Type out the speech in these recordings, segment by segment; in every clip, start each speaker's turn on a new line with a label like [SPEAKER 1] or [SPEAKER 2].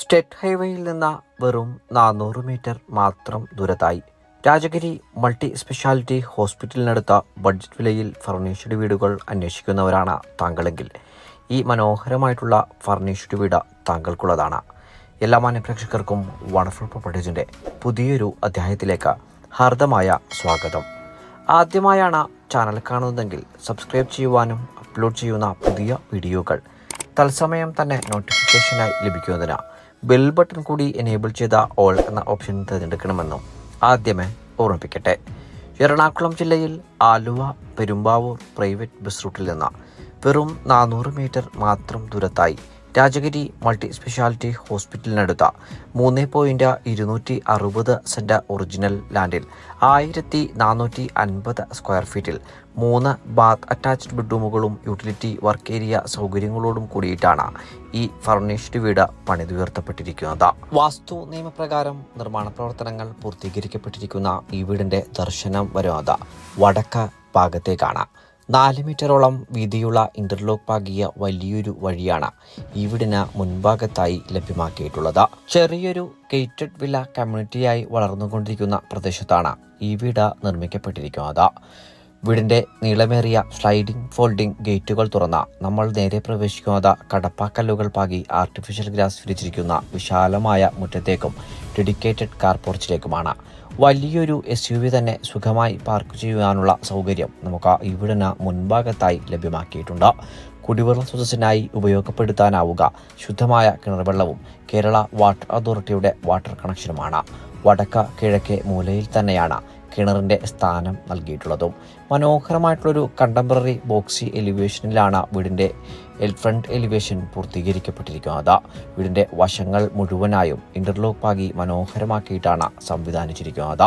[SPEAKER 1] State ഹൈവേയിൽ നിന്ന് വെറും നാനൂറ് മീറ്റർ മാത്രം ദൂരത്തായി. രാജഗിരി മൾട്ടി സ്പെഷ്യാലിറ്റി ഹോസ്പിറ്റലിനടുത്ത ബഡ്ജറ്റ് വിലയിൽ ഫർണിഷ്ഡ് വീടുകൾ അന്വേഷിക്കുന്നവരാണ് താങ്കളെങ്കിൽ. ഈ മനോഹരമായിട്ടുള്ള ഫർണിഷ്ഡ് വീട് താങ്കൾക്കുള്ളതാണ്. എല്ലാ മാന്യപ്രേക്ഷകർക്കും വണ്ടർഫുൾ പ്രോപ്പർട്ടീസിന്റെ പുതിയൊരു അധ്യായത്തിലേക്ക് ഹാർദമായ സ്വാഗതം. ആദ്യമായാണ് ചാനൽ കാണുന്നതെങ്കിൽ സബ്സ്ക്രൈബ് ചെയ്യുവാനും അപ്ലോഡ് ചെയ്യുന്ന പുതിയ വീഡിയോകൾ തത്സമയം തന്നെ നോട്ടിഫിക്കേഷനായി ലഭിക്കുന്നതിന് ബെൽ ബട്ടൺ കൂടി എനേബിൾ ചെയ്ത ഓൾ എന്ന ഓപ്ഷൻ തിരഞ്ഞെടുക്കണമെന്നും ആദ്യമേ ഓർമ്മിപ്പിക്കട്ടെ. എറണാകുളം ജില്ലയിൽ ആലുവ പെരുമ്പാവൂർ പ്രൈവറ്റ് ബസ് റൂട്ടിൽ നിന്ന് വെറും നാനൂറ് മീറ്റർ മാത്രം ദൂരത്തായി രാജഗിരി മൾട്ടി സ്പെഷ്യാലിറ്റി ഹോസ്പിറ്റലിനടുത്ത മൂന്ന് പോയിന്റ് ഇരുന്നൂറ്റി അറുപത് സെന്റ് ഒറിജിനൽ ലാൻഡിൽ ആയിരത്തി നാനൂറ്റി അൻപത് സ്ക്വയർ ഫീറ്റിൽ മൂന്ന് ബാത്ത് അറ്റാച്ച്ഡ് ബെഡ്റൂമുകളും യൂട്ടിലിറ്റി വർക്ക് ഏരിയ സൗകര്യങ്ങളോടും കൂടിയിട്ടാണ് ഈ ഫർണിഷ്ഡ് വീട് പണിതുയർത്തപ്പെട്ടിരിക്കുന്നത്. വാസ്തു നിയമപ്രകാരം നിർമ്മാണ പ്രവർത്തനങ്ങൾ പൂർത്തീകരിക്കപ്പെട്ടിരിക്കുന്ന ഈ വീടിന്റെ ദർശനം വരുന്നത് വടക്ക് ഭാഗത്തേക്കാണ്. നാല് മീറ്ററോളം വീതിയുള്ള ഇന്റർലോക്ക് പാകിയ വലിയൊരു വഴിയാണ് ഇവിടിന് മുൻഭാഗത്തായി ലഭ്യമാക്കിയിട്ടുള്ളത്. ചെറിയൊരു ഗേറ്റഡ് വില്ല കമ്മ്യൂണിറ്റിയായി വളർന്നുകൊണ്ടിരിക്കുന്ന പ്രദേശത്താണ് ഈ വീട് നിർമ്മിക്കപ്പെട്ടിരിക്കുന്നത്. വീടിന്റെ നീളമേറിയ സ്ലൈഡിംഗ് ഫോൾഡിംഗ് ഗേറ്റുകൾ തുറന്ന നമ്മൾ നേരെ പ്രവേശിക്കുന്നത് കടപ്പാക്കല്ലുകൾ പാകി ആർട്ടിഫിഷ്യൽ ഗ്രാസ് വിരിച്ചിരിക്കുന്ന വിശാലമായ മുറ്റത്തേക്കും ഡെഡിക്കേറ്റഡ് കാർ പോർച്ചിലേക്കുമാണ് വലിയൊരു എസ് യു വി തന്നെ സുഖമായി പാർക്ക് ചെയ്യുവാനുള്ള സൗകര്യം നമുക്ക് ഇവിടുന്ന് മുൻഭാഗത്തായി ലഭ്യമാക്കിയിട്ടുണ്ട്. കുടിവെള്ള സ്രോതസ്സിനായി ഉപയോഗപ്പെടുത്താനാവുക. ശുദ്ധമായ കിണർവെള്ളവും കേരള വാട്ടർ അതോറിറ്റിയുടെ വാട്ടർ കണക്ഷനുമാണ് വടക്ക കിഴക്കേ മൂലയിൽ തന്നെയാണ് കിണറിന്റെ സ്ഥാനം നൽകിയിട്ടുള്ളതും മനോഹരമായിട്ടുള്ളൊരു കണ്ടംപററി ബോക്സി എലിവേഷനിലാണ് വീടിന്റെ എൽ ഫ്രണ്ട് എലിവേഷൻ പൂർത്തീകരിക്കപ്പെട്ടിരിക്കുന്നത്. വീടിന്റെ വശങ്ങൾ മുഴുവനായും ഇന്റർലോക്ക് പാകി മനോഹരമാക്കിയിട്ടാണ് സംവിധാനിച്ചിരിക്കുന്നത്.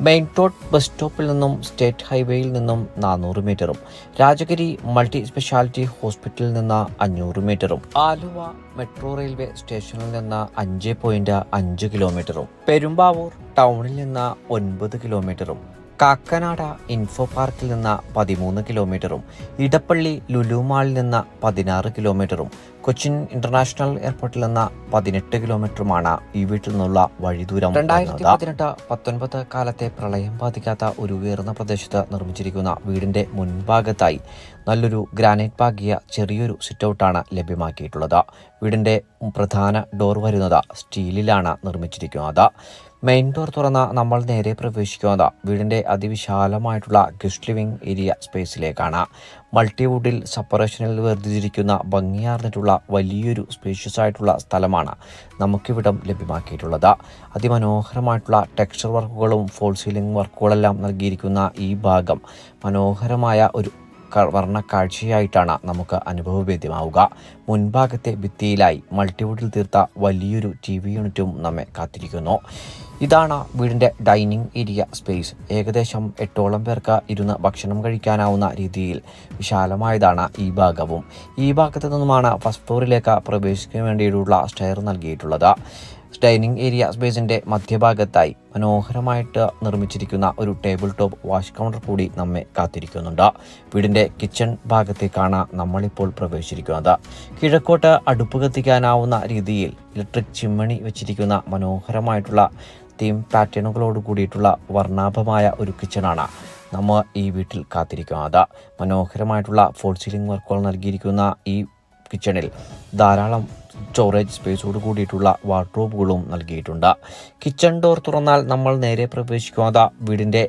[SPEAKER 1] മെയിൻ ടോട്ട് ബസ് സ്റ്റോപ്പിൽ നിന്നും സ്റ്റേറ്റ് ഹൈവേയിൽ നിന്നും നാനൂറ് മീറ്ററും രാജഗിരി മൾട്ടി സ്പെഷ്യാലിറ്റി ഹോസ്പിറ്റലിൽ നിന്ന് അഞ്ഞൂറ് മീറ്ററും ആലുവ മെട്രോ റെയിൽവേ സ്റ്റേഷനിൽ നിന്ന് അഞ്ച് പോയിന്റ് അഞ്ച് കിലോമീറ്ററും പെരുമ്പാവൂർ ടൗണിൽ നിന്ന് ഒൻപത് കിലോമീറ്ററും കാക്കനാട ഇൻഫോ പാർക്കിൽ നിന്ന് പതിമൂന്ന് കിലോമീറ്ററും ഇടപ്പള്ളി ലുലുമാളിൽ നിന്ന് പതിനാറ് കിലോമീറ്ററും കൊച്ചിൻ ഇന്റർനാഷണൽ എയർപോർട്ടിൽ നിന്ന് പതിനെട്ട് കിലോമീറ്ററുമാണ് ഈ വീട്ടിൽ നിന്നുള്ള വഴിദൂരം രണ്ടായിരത്തി പതിനെട്ട് പത്തൊൻപത് കാലത്തെ പ്രളയം ബാധിക്കാത്ത ഒരു ഉയർന്ന പ്രദേശത്ത് നിർമ്മിച്ചിരിക്കുന്ന വീടിന്റെ മുൻഭാഗത്തായി നല്ലൊരു ഗ്രാനൈറ്റ് പാകിയ ചെറിയൊരു സിറ്റൗട്ടാണ് ലഭ്യമാക്കിയിട്ടുള്ളത്. വീടിന്റെ പ്രധാന ഡോർ വരുന്നത് സ്റ്റീലിലാണ് നിർമ്മിച്ചിരിക്കുന്നത്. മെയിൻ ഡോർ തുറന്ന നമ്മൾ നേരെ പ്രവേശിക്കുന്നത് വീടിന്റെ അതിവിശാലമായിട്ടുള്ള ഗസ്റ്റ് ലിവിംഗ് ഏരിയ സ്പേസിലേക്കാണ് മൾട്ടിവുഡിൽ സെപ്പറേഷനിൽ വേർതിരിച്ചിരിക്കുന്ന ഭംഗിയാർന്നിട്ടുള്ള വലിയൊരു സ്പേഷ്യസ് ആയിട്ടുള്ള സ്ഥലമാണ് നമുക്കിവിടം ലഭ്യമാക്കിയിട്ടുള്ളത്. അതിമനോഹരമായിട്ടുള്ള ടെക്സ്ചർ വർക്കുകളും ഫോൾ സീലിംഗ് വർക്കുകളെല്ലാം നൽകിയിരിക്കുന്ന ഈ ഭാഗം മനോഹരമായ ഒരു വർണ കാഴ്ചയായിട്ടാണ് നമുക്ക് അനുഭവവേദ്യമാവുക മുൻഭാഗത്തെ ഭിത്തിയിലായി മൾട്ടിവുഡിൽ തീർത്ത വലിയൊരു ടി വി യൂണിറ്റും നമ്മെ കാത്തിരിക്കുന്നു. ഇതാണ് വീടിന്റെ ഡൈനിങ് ഏരിയ സ്പേസ്. ഏകദേശം എട്ടോളം പേർക്ക് ഇരുന്ന് ഭക്ഷണം കഴിക്കാനാവുന്ന രീതിയിൽ വിശാലമായതാണ് ഈ ഭാഗവും. ഈ ഭാഗത്തു നിന്നുമാണ് ഫസ്റ്റ് ഫ്ലോറിലേക്ക് പ്രവേശിക്കാൻ വേണ്ടിയിട്ടുള്ള സ്റ്റെയർ നൽകിയിട്ടുള്ളത്. ഡൈനിങ് ഏരിയ സ്പേസിന്റെ മധ്യഭാഗത്തായി മനോഹരമായിട്ട് നിർമ്മിച്ചിരിക്കുന്ന ഒരു ടേബിൾ ടോപ്പ് വാഷ് കൗണ്ടർ കൂടി നമ്മെ കാത്തിരിക്കുന്നുണ്ട്. വീടിന്റെ കിച്ചൺ ഭാഗത്തേക്കാണ് നമ്മളിപ്പോൾ പ്രവേശിച്ചിരിക്കുന്നത്. കിഴക്കോട്ട് അടുപ്പ് കത്തിക്കാനാവുന്ന രീതിയിൽ ഇലക്ട്രിക് ചിമ്മണി വെച്ചിരിക്കുന്ന മനോഹരമായിട്ടുള്ള തീം പാറ്റേണുകളോട് കൂടിയിട്ടുള്ള വർണാഭമായ ഒരു കിച്ചണാണ്. നമ്മൾ ഈ വീട്ടിൽ കാത്തിരിക്കുന്നത് മനോഹരമായിട്ടുള്ള ഫോൾ സീലിംഗ് വർക്കുകൾ നൽകിയിരിക്കുന്ന ഈ കിച്ചണിൽ ധാരാളം സ്റ്റോറേജ് സ്പേസോട് കൂടിയിട്ടുള്ള വാർഡ്രോബുകളും നൽകിയിട്ടുണ്ട്. കിച്ചൺ ഡോർ തുറന്നാൽ നമ്മൾ നേരെ പ്രവേശിക്കുന്നത് വീടിന്റെ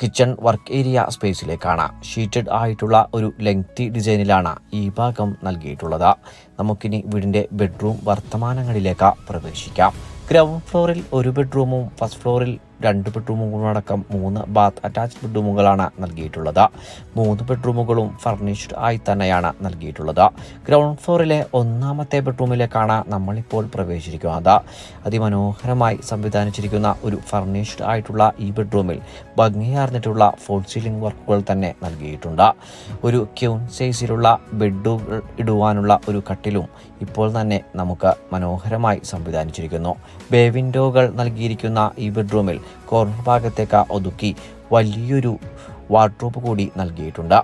[SPEAKER 1] കിച്ചൺ വർക്ക് ഏരിയ സ്പേസിലേക്കാണ് ഷീറ്റഡ് ആയിട്ടുള്ള ഒരു ലെങ്തി ഡിസൈനിലാണ് ഈ ഭാഗം നൽകിയിട്ടുള്ളത്. നമുക്കിനി വീടിന്റെ ബെഡ്റൂം വർത്തമാനങ്ങളിലേക്ക് പ്രവേശിക്കാം. ഗ്രൗണ്ട് ഫ്ലോറിൽ ഒരു ബെഡ്റൂമും ഫസ്റ്റ് ഫ്ലോറിൽ രണ്ട് ബെഡ്റൂമുകളടക്കം മൂന്ന് ബാത്ത് അറ്റാച്ച്ഡ് ബെഡ്റൂമുകളാണ് നൽകിയിട്ടുള്ളത്. മൂന്ന് ബെഡ്റൂമുകളും ഫർണിഷ്ഡ് ആയി തന്നെയാണ് നൽകിയിട്ടുള്ളത്. ഗ്രൗണ്ട് ഫ്ലോറിലെ ഒന്നാമത്തെ ബെഡ്റൂമിലേക്കാണ് നമ്മളിപ്പോൾ പ്രവേശിച്ചിരിക്കുന്നത്. അതിമനോഹരമായി സംവിധാനിച്ചിരിക്കുന്ന ഒരു ഫർണിഷ്ഡ് ആയിട്ടുള്ള ഈ ബെഡ്റൂമിൽ ഭംഗിയാർന്നിട്ടുള്ള ഫോൾ സീലിംഗ് വർക്കുകൾ തന്നെ നൽകിയിട്ടുണ്ട്. ഒരു ക്യൂൺ സൈസിലുള്ള ബെഡുകൾ ഇടുവാനുള്ള ഒരു കട്ടിലും ഇപ്പോൾ തന്നെ നമുക്ക് മനോഹരമായി സംവിധാനിച്ചിരിക്കുന്നു. ബേ വിൻഡോകൾ നൽകിയിരിക്കുന്ന ഈ ബെഡ്റൂമിൽ കോർണർ ഭാഗത്തേക്ക് ഒതുക്കി വലിയൊരു വാർഡ്രോബ് കൂടി നൽകിയിട്ടുണ്ട്.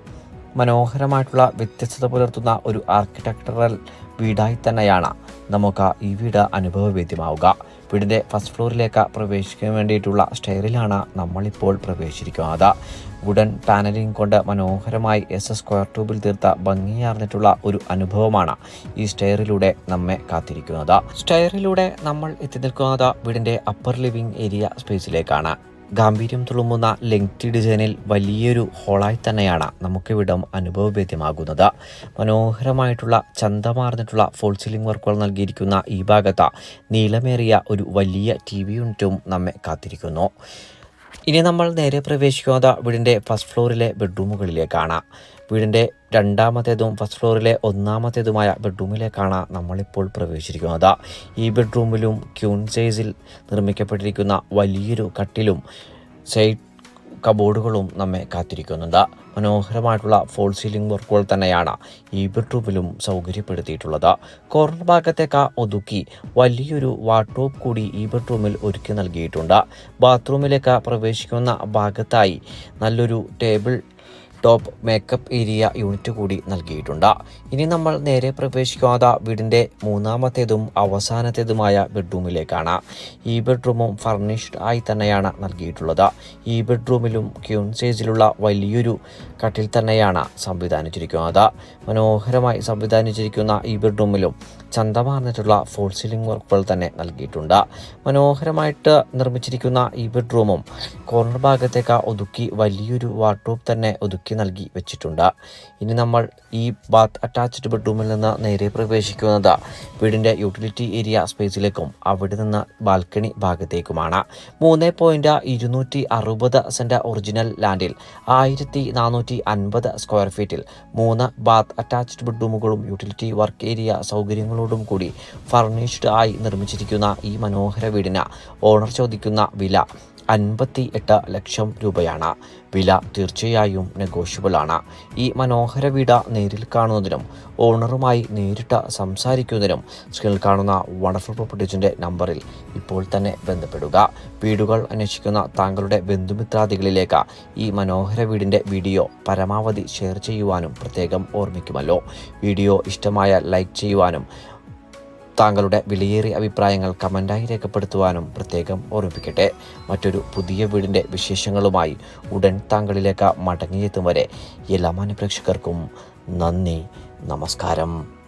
[SPEAKER 1] മനോഹരമായിട്ടുള്ള വ്യത്യസ്തത പുലർത്തുന്ന ഒരു ആർക്കിടെക്ചറൽ വീടായി തന്നെയാണ് നമുക്ക് ഈ വീട് അനുഭവവേദ്യമാവുക. വീടിന്റെ ഫസ്റ്റ് ഫ്ലോറിലേക്ക് പ്രവേശിക്കാൻ വേണ്ടിയിട്ടുള്ള സ്റ്റെയറിലാണ് നമ്മളിപ്പോൾ പ്രവേശിച്ചിരിക്കുന്നത്. വുഡൻ പാനലിംഗ് കൊണ്ട് മനോഹരമായി എസ് എസ് സ്ക്വയർ ട്യൂബിൽ തീർത്ത ഭംഗിയാർന്നിട്ടുള്ള ഒരു അനുഭവമാണ് ഈ സ്റ്റെയറിലൂടെ നമ്മെ കാത്തിരിക്കുന്നത്. സ്റ്റെയറിലൂടെ നമ്മൾ എത്തി നിൽക്കുന്നത് വീടിന്റെ അപ്പർ ലിവിംഗ് ഏരിയ സ്പേസിലേക്കാണ് ഗാംഭീര്യം തുളുമ്പുന്ന ലെങ്തി ഡിസൈനിൽ വലിയൊരു ഹോളായി തന്നെയാണ് നമുക്കിവിടം അനുഭവവേദ്യമാകുന്നത് മനോഹരമായിട്ടുള്ള ചന്തമാർന്നിട്ടുള്ള ഫോൾ സീലിംഗ് വർക്കുകൾ നൽകിയിരിക്കുന്ന ഈ ഭാഗത്ത് നീളമേറിയ ഒരു വലിയ ടി വി യൂണിറ്റും നമ്മെ കാത്തിരിക്കുന്നു. ഇനി നമ്മൾ നേരെ പ്രവേശിക്കുന്നത് വീടിന്റെ ഫസ്റ്റ് ഫ്ലോറിലെ ബെഡ്റൂമുകളിലേക്കാണ് വീടിന്റെ രണ്ടാമത്തേതും ഫസ്റ്റ് ഫ്ലോറിലെ ഒന്നാമത്തേതുമായ ബെഡ്റൂമിലേക്കാണ് നമ്മളിപ്പോൾ പ്രവേശിച്ചിരിക്കുന്നത്. ഈ ബെഡ്റൂമിലും ക്യൂൺ സൈസിൽ നിർമ്മിക്കപ്പെട്ടിരിക്കുന്ന വലിയൊരു കട്ടിലും സൈഡ് കബോർഡുകളും നമ്മെ കാത്തിരിക്കുന്നുണ്ട്. മനോഹരമായിട്ടുള്ള ഫോൾ സീലിംഗ് വർക്കുകൾ തന്നെയാണ് ഈ ബെഡ്റൂമിലും സൗകര്യപ്പെടുത്തിയിട്ടുള്ളത്. കോർണർ ഭാഗത്തേക്ക് ഒതുക്കി വലിയൊരു വാട്ടോപ്പ് കൂടി ഈ ബെഡ്റൂമിൽ ഒരുക്കി നൽകിയിട്ടുണ്ട്. ബാത്റൂമിലേക്ക് പ്രവേശിക്കുന്ന ഭാഗത്തായി നല്ലൊരു table top makeup area unit കൂടി നൽകിയിട്ടുണ്ട്. ഇനി നമ്മൾ നേരെ പ്രവേശിക്കാതെ വീടിന്റെ മൂന്നാമത്തേതും അവസാനത്തേതുമായ ബെഡ്റൂമിലേക്കാണ്. ഈ ബെഡ്റൂമും ഫർണിഷ്ഡ് ആയി തന്നെയാണ് നൽകിയിട്ടുള്ളത്. ഈ ബെഡ്റൂമിലും ക്യൂൺ സൈസിലുള്ള വലിയൊരു കട്ടിൽ തന്നെയാണ് സംവിധാനിച്ചിരിക്കുന്നത്. മനോഹരമായി സംവിധാനിച്ചിരിക്കുന്ന ഈ ബെഡ്റൂമിലും ചന്തമാർന്നിട്ടുള്ള ഫോൾ സീലിംഗ് വർക്കുകൾ തന്നെ നൽകിയിട്ടുണ്ട്. മനോഹരമായിട്ട് നിർമ്മിച്ചിരിക്കുന്ന ഈ ബെഡ്റൂമും കോർണർ ഭാഗത്തേക്ക് ഒതുക്കി വലിയൊരു വാർഡ്രോബ് തന്നെ ഒതുക്കി നൽകി വെച്ചിട്ടുണ്ട്. ഇനി നമ്മൾ ഈ ബാത്ത് അറ്റാച്ച്ഡ് ബെഡ്റൂമിൽ നിന്ന് നേരെ പ്രവേശിക്കുന്നത് വീടിന്റെ യൂട്ടിലിറ്റി ഏരിയ സ്പേസിലേക്കും അവിടെ നിന്ന് ബാൽക്കണി ഭാഗത്തേക്കുമാണ്. മൂന്ന് പോയിന്റ് ഇരുന്നൂറ്റി അറുപത് സെന്റ് ഒറിജിനൽ ലാൻഡിൽ ആയിരത്തി നാനൂറ്റി അൻപത് സ്ക്വയർ ഫീറ്റിൽ മൂന്ന് ബാത്ത് അറ്റാച്ച്ഡ് ബെഡ്റൂമുകളും യൂട്ടിലിറ്റി വർക്ക് ഏരിയ സൗകര്യങ്ങളോടും കൂടി ഫർണിഷ്ഡ് ആയി നിർമ്മിച്ചിരിക്കുന്ന ഈ മനോഹര വീടിന് ഓണർ ചോദിക്കുന്ന വില അൻപത്തി എട്ട് ലക്ഷം രൂപയാണ്. വില തീർച്ചയായും നെഗോഷ്യബിൾ ആണ്. ഈ മനോഹര വീട് നേരിൽ കാണുന്നതിനും ഓണറുമായി നേരിട്ട് സംസാരിക്കുന്നതിനും സ്ക്രീനിൽ കാണുന്ന വണ്ടർഫുൾ പ്രോപ്പർട്ടീസിന്റെ നമ്പറിൽ ഇപ്പോൾ തന്നെ ബന്ധപ്പെടുക. വീടുകൾ അന്വേഷിക്കുന്ന താങ്കളുടെ ബന്ധുമിത്രാദികളിലേക്ക് ഈ മനോഹര വീടിന്റെ വീഡിയോ പരമാവധി ഷെയർ ചെയ്യുവാനും പ്രത്യേകം ഓർമ്മിക്കുമല്ലോ. വീഡിയോ ഇഷ്ടമായ ലൈക്ക് ചെയ്യുവാനും താങ്കളുടെ വിലയേറിയ അഭിപ്രായങ്ങൾ കമന്റായി രേഖപ്പെടുത്തുവാനും പ്രത്യേകം ഓർമ്മിപ്പിക്കട്ടെ. മറ്റൊരു പുതിയ വീടിന്റെ വിശേഷങ്ങളുമായി ഉടൻ താങ്കളിലേക്ക് മടങ്ങിയെത്തും വരെ എല്ലാ മാന്യപ്രേക്ഷകർക്കും നന്ദി നമസ്കാരം.